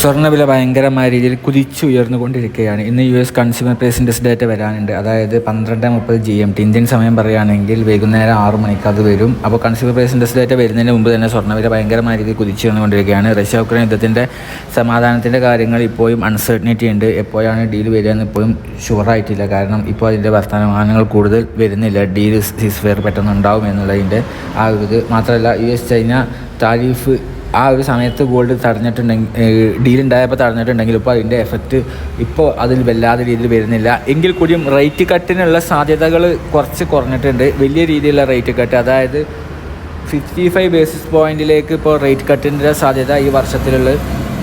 സ്വർണവില ഭയങ്കരമായ രീതിയിൽ കുതിച്ചുയർന്നുകൊണ്ടിരിക്കുകയാണ്. ഇന്ന് U S consumer price index data വരാനുണ്ട്. അതായത് പന്ത്രണ്ട് മുപ്പത് ജി എം ടി ഇന്ത്യൻ സമയം പറയുകയാണെങ്കിൽ വൈകുന്നേരം ആറ് മണിക്ക് അത് വരും. അപ്പോൾ കൺസ്യൂമർ പ്രൈസ് ഇൻഡെക്സ് ഡേറ്റ വരുന്നതിന് മുമ്പ് തന്നെ സ്വർണവില ഭയങ്കരമായ രീതിയിൽ കുതിച്ചു വന്നുകൊണ്ടിരിക്കുകയാണ് റഷ്യ ഉക്രൈൻ യുദ്ധത്തിന്റെ സമാധാനത്തിന്റെ കാര്യങ്ങൾ ഇപ്പോഴും അൺസർട്ടനിറ്റി ഉണ്ട്. എപ്പോഴാണ് ഡീൽ വരിക എന്ന് ഇപ്പോഴും ഷുവറായിട്ടില്ല കാരണം ഇപ്പോൾ അതിന്റെ വർത്തമാനങ്ങൾ കൂടുതൽ വരുന്നില്ല. ഡീൽ സീസ്ഫെയർ പെട്ടെന്ന് ഉണ്ടാവും എന്നുള്ളതിന്റെ ആ ഒരു ഇത് മാത്രമല്ല യു എസ് ചൈന താരിഫ് ആ ഒരു സമയത്ത് ഗോൾഡ് തടഞ്ഞിട്ടുണ്ടെങ്കിൽ ഡീൽ ഉണ്ടായപ്പോൾ തടഞ്ഞിട്ടുണ്ടെങ്കിൽ ഇപ്പോൾ അതിന്റെ എഫക്റ്റ് ഇപ്പോൾ അതിൽ വല്ലാതെ രീതിയിൽ വരുന്നില്ല. എങ്കിൽ കൂടിയും റേറ്റ് കട്ടിനുള്ള സാധ്യതകൾ കുറച്ച് കുറഞ്ഞിട്ടുണ്ട്. വലിയ രീതിയിലുള്ള റേറ്റ് കട്ട് അതായത് ഫിഫ്റ്റി ഫൈവ് ബേസിസ് പോയിന്റിലേക്ക് ഇപ്പോൾ റേറ്റ് കട്ടിന്റെ സാധ്യത ഈ വർഷത്തിലുള്ള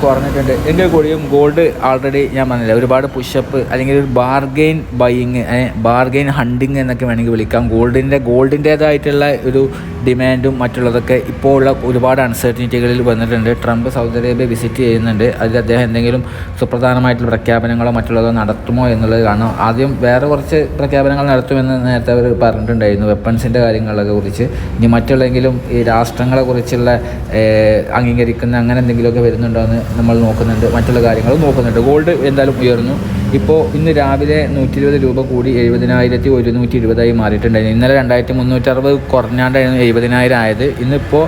കുറഞ്ഞിട്ടുണ്ട്. എങ്കിൽ കൂടിയും ഗോൾഡ് ഓൾറെഡി ഞാൻ പറഞ്ഞില്ല ഒരുപാട് പുഷപ്പ് അല്ലെങ്കിൽ ഒരു ബാർഗെയിൻ ബൈയിങ് ബാർഗെയിൻ ഹണ്ടിങ് എന്നൊക്കെ വേണമെങ്കിൽ വിളിക്കാം. ഗോൾഡിന്റെ ഗോൾഡിന്റേതായിട്ടുള്ള ഒരു ഡിമാൻഡും മറ്റുള്ളതൊക്കെ ഇപ്പോൾ ഉള്ള ഒരുപാട് അൺസർട്ടനിറ്റികളിൽ വന്നിട്ടുണ്ട്. ട്രംപ് സൗദി അറേബ്യ വിസിറ്റ് ചെയ്യുന്നുണ്ട്. അതിൽ അദ്ദേഹം എന്തെങ്കിലും സുപ്രധാനമായിട്ടുള്ള പ്രഖ്യാപനങ്ങളോ മറ്റുള്ളതോ നടത്തുമോ എന്നുള്ളത് കാണാം ആദ്യം വേറെ കുറച്ച് പ്രഖ്യാപനങ്ങൾ നടത്തുമെന്ന് നേരത്തെ അവർ പറഞ്ഞിട്ടുണ്ടായിരുന്നു വെപ്പൺസിന്റെ കാര്യങ്ങളൊക്കെ കുറിച്ച്. ഇനി മറ്റുള്ളെങ്കിലും ഈ രാഷ്ട്രങ്ങളെ കുറിച്ചുള്ള അംഗീകരിക്കുന്ന അങ്ങനെ എന്തെങ്കിലുമൊക്കെ വരുന്നുണ്ടോ എന്ന് നമ്മൾ നോക്കുന്നുണ്ട് മറ്റുള്ള കാര്യങ്ങളും നോക്കുന്നുണ്ട്. ഗോൾഡ് എന്തായാലും ഉയർന്നു. ഇപ്പോൾ ഇന്ന് രാവിലെ നൂറ്റി ഇരുപത് രൂപ കൂടി എഴുപതിനായിരത്തി ഒരുന്നൂറ്റി ഇരുപതായി മാറിയിട്ടുണ്ടായിരുന്നു. ഇന്നലെ രണ്ടായിരത്തി മുന്നൂറ്ററുപത് കുറഞ്ഞാണ്ടായിരുന്നു എഴുപതിനായിരം ആയത്. ഇന്നിപ്പോൾ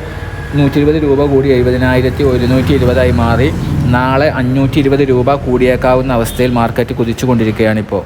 നൂറ്റി ഇരുപത് രൂപ കൂടി എഴുപതിനായിരത്തി ഒരുന്നൂറ്റി ഇരുപതായി മാറി. നാളെ അഞ്ഞൂറ്റി ഇരുപത് രൂപ കൂടിയേക്കാവുന്ന അവസ്ഥയിൽ മാർക്കറ്റ് കുതിച്ചുകൊണ്ടിരിക്കുകയാണിപ്പോൾ